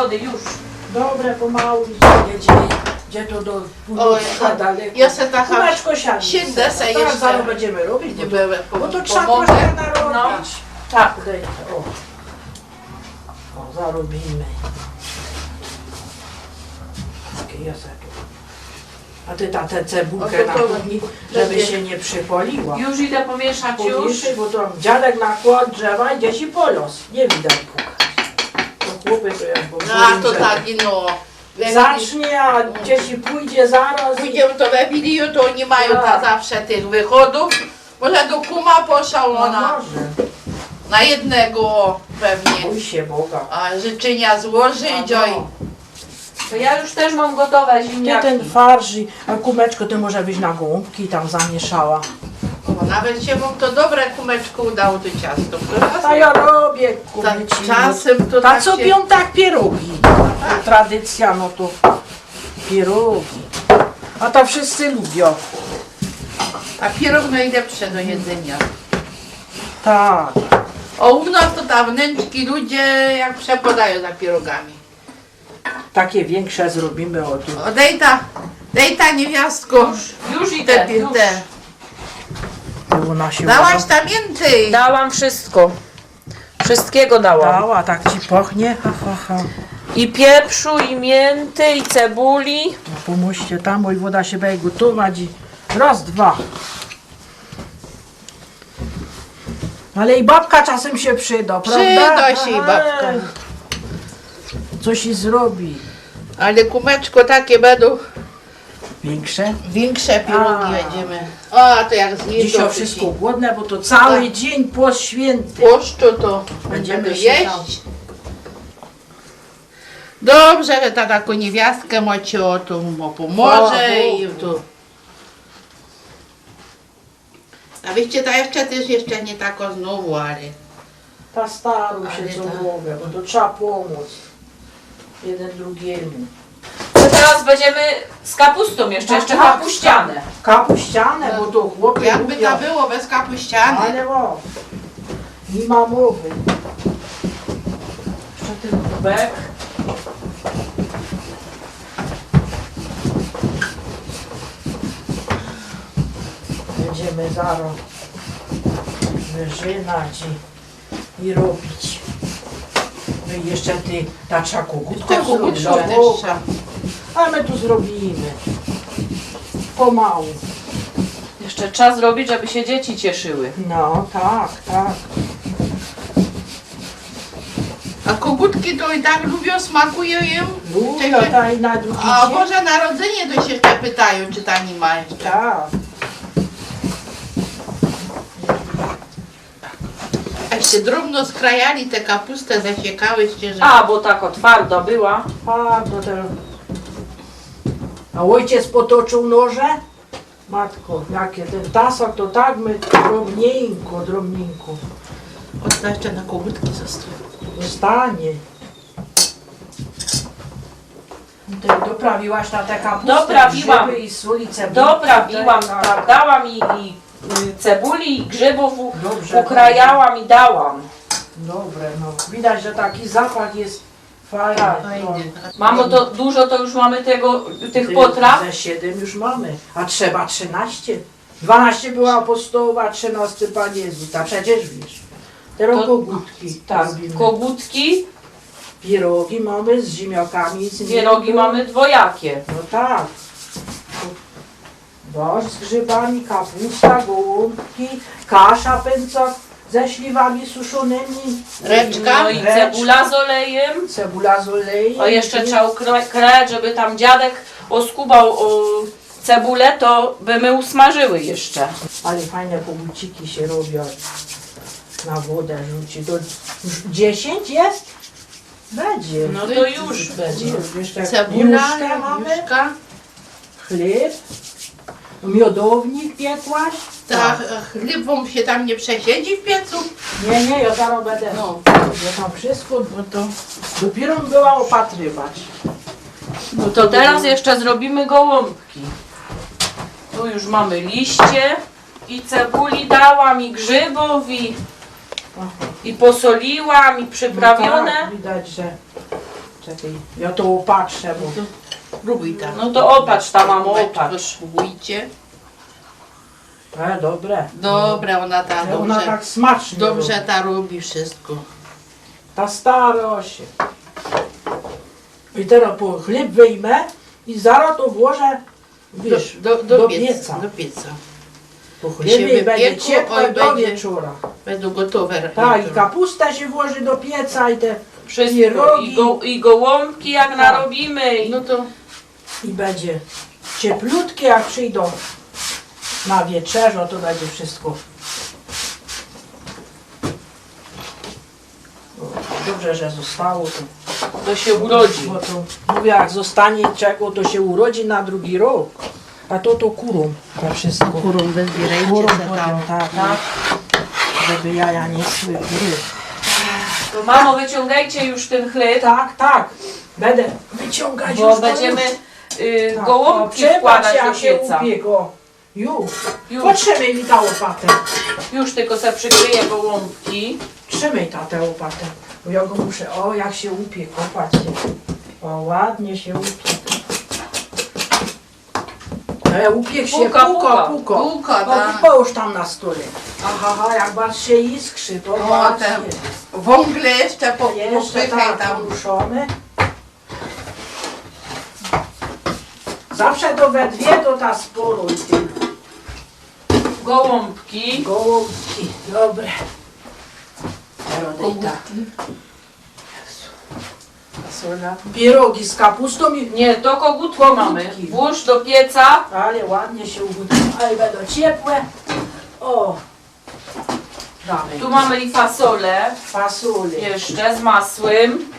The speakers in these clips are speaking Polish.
Wody, już. Dobre, pomału jedzie. Gdzie to do północna daleko. Ja se taka Kumeczko siadnie. siędę se Tak, jeszcze. zaraz będziemy robić. nie Bo to, byłem, bo to trzeba pomogę. troszkę narobić. No. Tak. Daj, o. o, zarobimy. Takie ja se tu. A ty ta tę cebulkę na kuchni, żeby się nie przypoliła. Już idę pomieszać już. Bo to dziadek nakład drzewa i dzieci polos. Nie widać pukać. To No a to tak, no. Zacznie, a dzieci pójdzie zaraz. Pójdziemy to we Wiliu, to oni mają Tak. ta zawsze tych wychodów. Może do kuma poszła No ona może. na jednego pewnie. Bój się Boga. A życzenia złożyć, A oj. no. To ja już też mam gotowe Ty ziemniaki. ten farsz, i- a kumeczko ty może byś na gąbki tam zamieszała. O, nawet się wam to dobre kumeczko udało to ciasto. A ja robię kumeczki. czasem to Ta tak co się... piątek pierogi. To tradycja, no to pierogi. A to wszyscy lubią. A pierog najlepsze do jedzenia. Tak. O u nas to tam wnętrzki ludzie jak przepodają za pierogami. Takie większe zrobimy o tu. O dej ta, dej ta niewiastko. Już Te, idę, te, już. te. Bo ona się Dałaś tam mięty. Dałam wszystko. Wszystkiego dałam. dała, tak ci pochnie. Ha, ha, ha. I pieprzu, i mięty, i cebuli. No, pomóżcie tam, mój woda się będzie gotować i raz, dwa. Ale i babka czasem się przyda, prawda? Przyda się i babka. Coś i zrobi. Ale kumeczko takie będą Większe? większe pierogi A. będziemy. O, to jak. Dzisiaj to wszystko ci głodne, bo to cały Tak. dzień post święty. Płoszczu to Będziemy będziemy się jeść. Dobrze, że ta taką niewiastkę macie, o tu mu pomoże i tu. A wyście ta jeszcze też jeszcze nie tako znowu, ale Ta starą się Ale co tak. mogę, bo to trzeba pomóc. Jeden drugiemu. Będziemy z kapustą jeszcze, jeszcze Tak, kapuściane. Kapuściane, bo to chłopy jakby lubią. to było bez kapuściany. Ale o, nie ma mowy. Jeszcze ten kubek. Będziemy zaraz wyżynać i, i robić. No i jeszcze ty, ta trzeba kogutko Te zrobić. kubeczki też No, trzeba. A my tu zrobimy. Pomału. Jeszcze czas zrobić, żeby się dzieci cieszyły. No, tak, tak. A kogutki to i tak lubią, smakują im. Lubię, Czekaj. ta i na drugi A dzień. Boże Narodzenie to się jeszcze pytają, czy ta nie ma jeszcze. Tak. Jakście drobno skrajali tę kapustę, zasiekałyście, że... A, bo tak o twardo była. A, to ten... A ojciec potoczył noże? Matko, jakie ten tasok to tak my drobnieńko, drobnieńko. O, to jeszcze na kogutki zostało. Zostanie. Ty doprawiłaś na tę kapustę Doprawiłam. grzyby i cebulę. Doprawiłam, Tak, tak, dałam i, i y, cebuli, i grzybów u- Dobrze. ukrajałam i dałam. Dobre, no. Widać, że taki zapach jest Tak, no. Mamo, to dużo to już mamy tego, tych Ty, potraw? Ze 7 już mamy, a trzeba 13. 12 była apostołowa, a 13 Pan Jezus, a przecież wiesz. Teraz To- kogutki Tak, robimy. kogutki, Pierogi mamy z ziemniakami. Z pierogi mamy dwojakie. No tak. Borsz z grzybami, kapusta, gołąbki, kasza pęcok ze śliwami suszonymi. Reczka? No i cebula z olejem. Cebula z olejem. A jeszcze trzeba ukrać, żeby tam dziadek oskubał o cebulę, to by my usmażyły jeszcze. Ale fajne koguciki się robią. Na wodę rzuci. To już 10 jest? Będzie. No to już będzie. Jeszcze Cebula, juszkę mamy, juszka. chleb, miodownik piekłaś. Ta chleb wam się tam nie przesiedzi w piecu? Nie, nie, ja zaraz będę. No. Ja tam wszystko, bo to dopiero była opatrywać. No to teraz jeszcze zrobimy gołąbki. Tu już mamy liście i cebuli dałam i grzybów i. I posoliłam, i przyprawione. No tak, widać, że... Czekaj, ja to opatrzę, bo... To Próbuj tam. No to opatrz tam, mamo, opatrz. Spróbujcie. E, dobre. Dobra, ona ta E, Ona dobrze, tak smacznie dobrze robi. ta robi wszystko. Ta stara się. I teraz po chleb wyjmę i zaraz to włożę, wiesz, do, do, do do, pieca, pieca. do pieca. po chlebie i będzie ciepłe do będzie. wieczora. Będą gotowe. Tak, i jutro. kapustę się włoży do pieca i te Wszystko. I, go, I gołąbki jak Tak. narobimy. I... No to i będzie cieplutkie, jak przyjdą na wieczerzo, to będzie wszystko. Dobrze, że zostało to. To się urodzi. Bo to mówię, jak zostanie czego, to się urodzi na drugi rok. A to to kurą, to wszystko. kurą wybierajcie Kurą tam. tak, tak. Żeby jaja nie szły. To mamo, wyciągajcie już ten chleb, Tak, tak. Będę wyciągać bo już to będziemy y, Tak, gołąbki o, przepatrz, wkładać do pieca. Już. Już. Potrzymaj mi ta łopatę. Już tylko se przykryję gołąbki. Trzymaj ta tę łopatę. Bo ja go muszę, o jak się upiekł, popatrzcie. O, ładnie się upiekł. E, upiekł się, Puka, puka. Puka, O, tak. połóż tam na stole. Aha, aha, jak bardzo się iskrzy, to O, patrzcie. te wągle jeszcze po, Jeszcze popychaj tak, tam. poruszony. Zawsze to we dwie to ta i ty Gołąbki. gołąbki. Dobre. Fasola. Pierogi z kapustą i... Nie, to Kogutki. mamy. Włóż do pieca. Ale ładnie się ugotują. Ale będą ciepłe. O! Damy. Tu mamy i fasolę. fasolę. Jeszcze z masłem.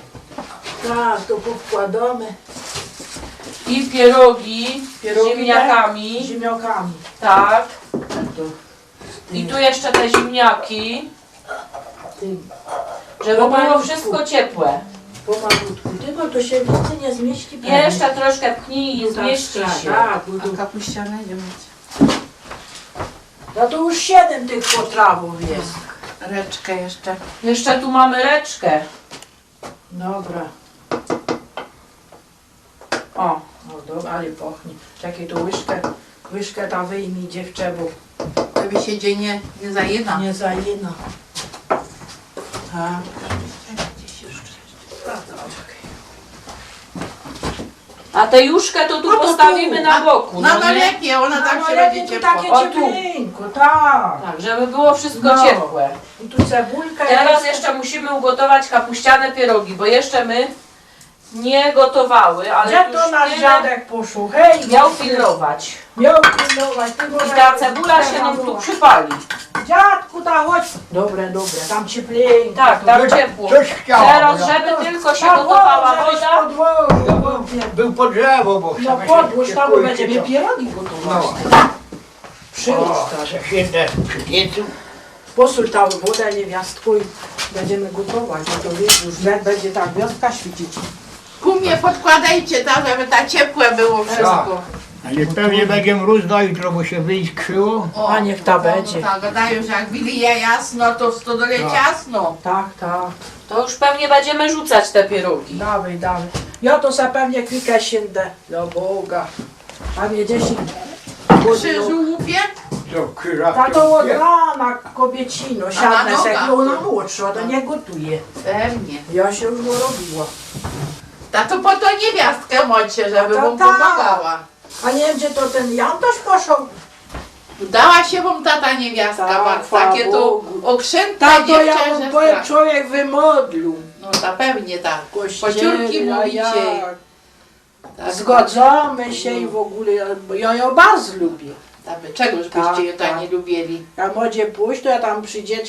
Tak, to powkładamy. I pierogi, Pierogi, z ziemniakami. Ziemniakami. Tak. To, I tu jeszcze te ziemniaki. tym, Żeby było Pomalutku. wszystko ciepłe. pomalutku. Tylko to się więcej nie zmieści. pewnie. Jeszcze troszkę pchnij i No tak, zmieści tak, się. Tak, bo A to, kapuściane nie macie. no to już siedem tych potrawów jest. Reczkę jeszcze. Jeszcze tu mamy reczkę. Dobra. O, No dobra, ale pochnie. Czekaj, to łyżkę, łyżkę tam wyjmij dziewczę, bo Żeby się dzień nie, nie zajeda. nie zajena. Tak. a tę juszkę to tu No to tu. postawimy na boku. Na no nie? nalepiej, ona tak się tu ciepła. takie O, tu. tak. Tak, żeby było wszystko No. ciepłe. I tu cebulka Teraz jest. jeszcze musimy ugotować kapuściane pierogi, bo jeszcze my nie gotowały, ale Gdzie już to nasz dziadek poszł? Hej, miał no, pilnować. Miał pilnować. tylko I ta cebula się nam tu przypali. Dziadku, ta chodź. Dobre, dobre, tam cieplinko. Tak, tam ciepło. Coś chciała. Teraz, ja- żeby tylko się gotowała woda. Był pod drzewo, bo No podłóż się tam, ciepło i będziemy ciepło. pierogi gotować. No. Przyłóż O, tam. że tam wodę niewiastku i będziemy gotować. No to wiesz, już będzie ta gwiazdka świecić. Kumie podkładajcie tam, żeby ta ciepłe było wszystko. Ale pewnie będzie mróz na jutro, bo się wyiskrzyło. O, A niech ta no, będzie. No, tak, gadają, że jak wylije jasno, to w stodole Tak. ciasno. Tak, tak. to już pewnie będziemy rzucać te pierogi. Dawaj, dawaj. Ja to se pewnie klikę siędę. Do Boga. A mnie dzieci. Krzyżu łupie? Co krzyża. Ta to od rana kobiecino. Siadnę se, nogach. ona młodsza, to nie gotuje. Pewnie. Ja się już robiła. Ta to po to niewiastkę mocie, żeby No to wam tak. pomagała. A nie wiem, gdzie to ten Jan też poszedł. Dała się wam tata niewiastka, Tak, takie to Bogu. okrzęta Tak, to ja dziewczę, mu że powiem, strach. człowiek wymodlił. No ta pewnie tak. Kościele, Pociórki a mówicie. jak. Tak, Zgadzamy się i w ogóle, bo ja ją bardzo lubię. Tak, czegoż byście ją tak tak. nie lubili? Jak modzie pójść, to ja tam przy dzieciach